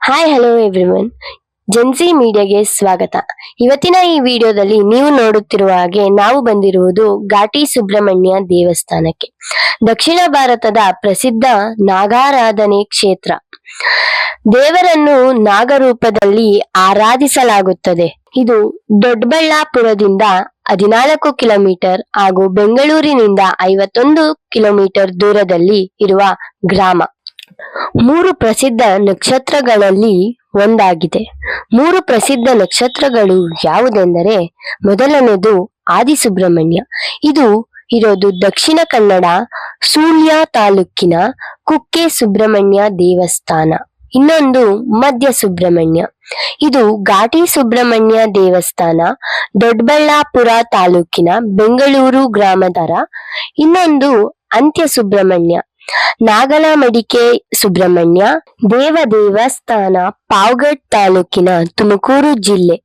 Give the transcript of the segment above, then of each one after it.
Hi hello everyone Gen Z ಮೀಡಿಯಾಗೆ ಸ್ವಾಗತ. ಇವತ್ತಿನ ಈ ವಿಡಿಯೋದಲ್ಲಿ ನೀವು ನೋಡುತ್ತಿರುವ ಹಾಗೆ ನಾವು ಬಂದಿರುವುದು ಘಾಟಿ ಸುಬ್ರಹ್ಮಣ್ಯ ದೇವಸ್ಥಾನಕ್ಕೆ. ದಕ್ಷಿಣ ಭಾರತದ ಪ್ರಸಿದ್ಧ ನಾಗಾರಾಧನೆ ಕ್ಷೇತ್ರ. ದೇವರನ್ನು ನಾಗರೂಪದಲ್ಲಿ ಆರಾಧಿಸಲಾಗುತ್ತದೆ. ಇದು ದೊಡ್ಡಬಳ್ಳಾಪುರದಿಂದ ಹದಿನಾಲ್ಕು ಕಿಲೋಮೀಟರ್ ಹಾಗೂ ಬೆಂಗಳೂರಿನಿಂದ ಐವತ್ತೊಂದು ಕಿಲೋಮೀಟರ್ ದೂರದಲ್ಲಿ ಇರುವ ಗ್ರಾಮ. ಮೂರು ಪ್ರಸಿದ್ಧ ನಕ್ಷತ್ರಗಳಲ್ಲಿ ಒಂದಾಗಿದೆ. ಮೂರು ಪ್ರಸಿದ್ಧ ನಕ್ಷತ್ರಗಳು ಯಾವುದೆಂದರೆ, ಮೊದಲನೆಯದು ಆದಿಸುಬ್ರಹ್ಮಣ್ಯ. ಇದು ಇರೋದು ದಕ್ಷಿಣ ಕನ್ನಡ ಸೂಳ್ಯ ತಾಲೂಕಿನ ಕುಕ್ಕೆ ಸುಬ್ರಹ್ಮಣ್ಯ ದೇವಸ್ಥಾನ. ಇನ್ನೊಂದು ಮಧ್ಯ ಸುಬ್ರಹ್ಮಣ್ಯ. ಇದು ಘಾಟಿ ಸುಬ್ರಹ್ಮಣ್ಯ ದೇವಸ್ಥಾನ, ದೊಡ್ಡಬಳ್ಳಾಪುರ ತಾಲೂಕಿನ ಬೆಂಗಳೂರು ಗ್ರಾಮದರ ಇನ್ನೊಂದು ಅಂತ್ಯ ಸುಬ್ರಹ್ಮಣ್ಯ. ನಾಗಲಮಡಿಕೆ, ಸುಬ್ರಹ್ಮಣ್ಯ ದೇವ ದೇವಸ್ಥಾನ ಪಾವಗಡ್ ತಾಲೂಕಿನ ತುಮಕೂರು ಜಿಲ್ಲೆ.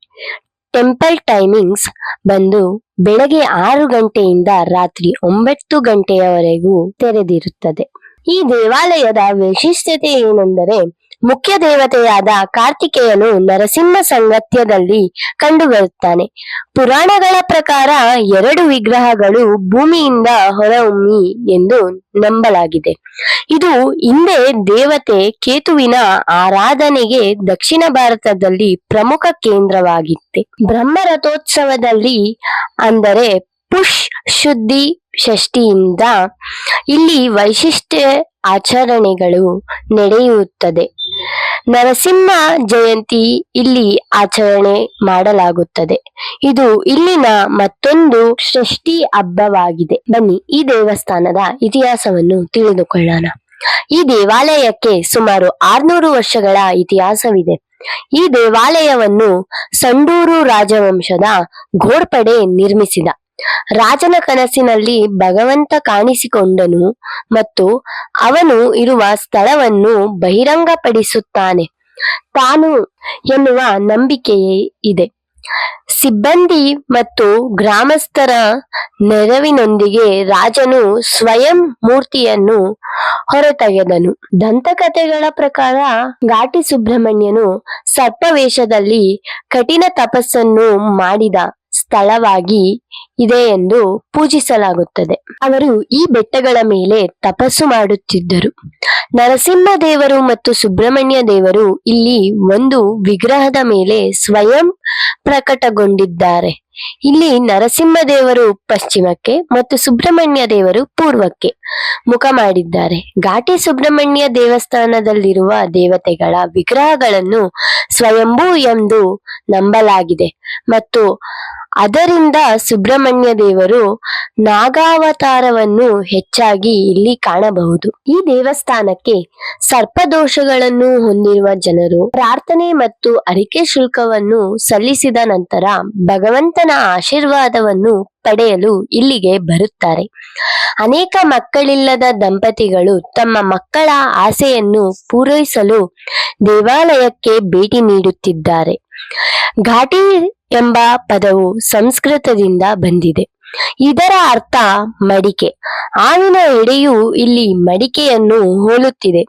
ಟೆಂಪಲ್ ಟೈಮಿಂಗ್ಸ್ ಬಂದು ಬೆಳಗ್ಗೆ ಆರು ಗಂಟೆಯಿಂದ ರಾತ್ರಿ ಒಂಬತ್ತು ಗಂಟೆಯವರೆಗೂ ತೆರೆದಿರುತ್ತದೆ. ಈ ದೇವಾಲಯದ ವೈಶಿಷ್ಟ್ಯತೆ ಏನೆಂದರೆ ಮುಖ್ಯ ದೇವತೆಯಾದ ಕಾರ್ತಿಕೇಯನು ನರಸಿಂಹ ಸಂಗತ್ಯದಲ್ಲಿ ಕಂಡುಬರುತ್ತಾನೆ. ಪುರಾಣಗಳ ಪ್ರಕಾರ ಎರಡು ವಿಗ್ರಹಗಳು ಭೂಮಿಯಿಂದ ಹೊರಹೊಮ್ಮಿ ಎಂದು ನಂಬಲಾಗಿದೆ. ಇದು ಹಿಂದೆ ದೇವತೆ ಕೇತುವಿನ ಆರಾಧನೆಗೆ ದಕ್ಷಿಣ ಭಾರತದಲ್ಲಿ ಪ್ರಮುಖ ಕೇಂದ್ರವಾಗಿತ್ತೆ. ಬ್ರಹ್ಮರಥೋತ್ಸವದಲ್ಲಿ ಅಂದರೆ ಪುಷ್ ಶುದ್ಧಿ ಷಷ್ಠಿಯಿಂದ ಇಲ್ಲಿ ವೈಶಿಷ್ಟ್ಯ ಆಚರಣೆಗಳು ನಡೆಯುತ್ತದೆ. ನರಸಿಂಹ ಜಯಂತಿ ಇಲ್ಲಿ ಆಚರಣೆ ಮಾಡಲಾಗುತ್ತದೆ. ಇದು ಇಲ್ಲಿನ ಮತ್ತೊಂದು ಷಷ್ಠಿ ಹಬ್ಬವಾಗಿದೆ. ಬನ್ನಿ ಈ ದೇವಸ್ಥಾನದ ಇತಿಹಾಸವನ್ನು ತಿಳಿದುಕೊಳ್ಳೋಣ. ಈ ದೇವಾಲಯಕ್ಕೆ ಸುಮಾರು ಆರ್ನೂರು ವರ್ಷಗಳ ಇತಿಹಾಸವಿದೆ. ಈ ದೇವಾಲಯವನ್ನು ಸಂಡೂರು ರಾಜವಂಶದ ಘೋರ್ಪಡೆ ನಿರ್ಮಿಸಿದ. ರಾಜನ ಕನಸಿನಲ್ಲಿ ಭಗವಂತ ಕಾಣಿಸಿಕೊಂಡನು ಮತ್ತು ಅವನು ಇರುವ ಸ್ಥಳವನ್ನು ಬಹಿರಂಗಪಡಿಸುತ್ತಾನೆ. ತಾನು ಎನ್ನುವ ನಂಬಿಕೆಯೇ ಇದೆ. ಸಿಬ್ಬಂದಿ ಮತ್ತು ಗ್ರಾಮಸ್ಥರ ನೆರವಿನೊಂದಿಗೆ ರಾಜನು ಸ್ವಯಂ ಮೂರ್ತಿಯನ್ನು ಹೊರತೆಗೆದನು. ದಂತಕಥೆಗಳ ಪ್ರಕಾರ ಘಾಟಿ ಸುಬ್ರಹ್ಮಣ್ಯನು ಸರ್ಪವೇಷದಲ್ಲಿ ಕಠಿಣ ತಪಸ್ಸನ್ನು ಮಾಡಿದ. ಸ್ಥಳವಾಗಿ ಇದೆ ಎಂದು ಪೂಜಿಸಲಾಗುತ್ತದೆ. ಅವರು ಈ ಬೆಟ್ಟಗಳ ಮೇಲೆ ತಪಸ್ಸು ಮಾಡುತ್ತಿದ್ದರು. ನರಸಿಂಹ ದೇವರು ಮತ್ತು ಸುಬ್ರಹ್ಮಣ್ಯ ದೇವರು ಇಲ್ಲಿ ಒಂದು ವಿಗ್ರಹದ ಮೇಲೆ ಸ್ವಯಂ ಪ್ರಕಟಗೊಂಡಿದ್ದಾರೆ. ಇಲ್ಲಿ ನರಸಿಂಹ ದೇವರು ಪಶ್ಚಿಮಕ್ಕೆ ಮತ್ತು ಸುಬ್ರಹ್ಮಣ್ಯ ದೇವರು ಪೂರ್ವಕ್ಕೆ ಮುಖ ಮಾಡಿದ್ದಾರೆ. ಘಾಟಿ ಸುಬ್ರಹ್ಮಣ್ಯ ದೇವಸ್ಥಾನದಲ್ಲಿರುವ ದೇವತೆಗಳ ವಿಗ್ರಹಗಳನ್ನು ಸ್ವಯಂಭೂ ಎಂದು ನಂಬಲಾಗಿದೆ ಮತ್ತು ಅದರಿಂದ ಸುಬ್ರಹ್ಮಣ್ಯ ದೇವರು ನಾಗಾವತಾರವನ್ನು ಹೆಚ್ಚಾಗಿ ಇಲ್ಲಿ ಕಾಣಬಹುದು. ಈ ದೇವಸ್ಥಾನಕ್ಕೆ ಸರ್ಪದೋಷಗಳನ್ನು ಹೊಂದಿರುವ ಜನರು ಪ್ರಾರ್ಥನೆ ಮತ್ತು ಅರಿಕೆ ಶುಲ್ಕವನ್ನು ಸಲ್ಲಿಸಿದ ನಂತರ ಭಗವಂತನ ಆಶೀರ್ವಾದವನ್ನು ಪಡೆಯಲು ಇಲ್ಲಿಗೆ ಬರುತ್ತಾರೆ. ಅನೇಕ ಮಕ್ಕಳಿಲ್ಲದ ದಂಪತಿಗಳು ತಮ್ಮ ಮಕ್ಕಳ ಆಸೆಯನ್ನು ಪೂರೈಸಲು ದೇವಾಲಯಕ್ಕೆ ಭೇಟಿ ನೀಡುತ್ತಿದ್ದಾರೆ. ಘಾಟಿ ಎಂಬ ಪದವು ಸಂಸ್ಕೃತದಿಂದ ಬಂದಿದೆ. ಇದರ ಅರ್ಥ ಮಡಿಕೆ. ಆವಿನ ಎಡೆಯು ಇಲ್ಲಿ ಮಡಿಕೆಯನ್ನು ಹೋಲುತ್ತಿದೆ.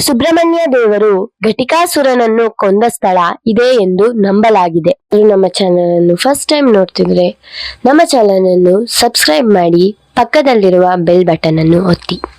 ಸುಬ್ರಹ್ಮಣ್ಯ ದೇವರು ಘಟಿಕಾಸುರನನ್ನು ಕೊಂದ ಸ್ಥಳ ಇದೆ ಎಂದು ನಂಬಲಾಗಿದೆ. ಈ ನಮ್ಮ ಚಾನಲ್ ಅನ್ನು ಫಸ್ಟ್ ಟೈಮ್ ನೋಡ್ತಿದ್ರೆ ನಮ್ಮ ಚಾನಲ್ ಅನ್ನು ಸಬ್ಸ್ಕ್ರೈಬ್ ಮಾಡಿ ಪಕ್ಕದಲ್ಲಿರುವ ಬೆಲ್ ಬಟನ್ ಅನ್ನು ಒತ್ತಿ.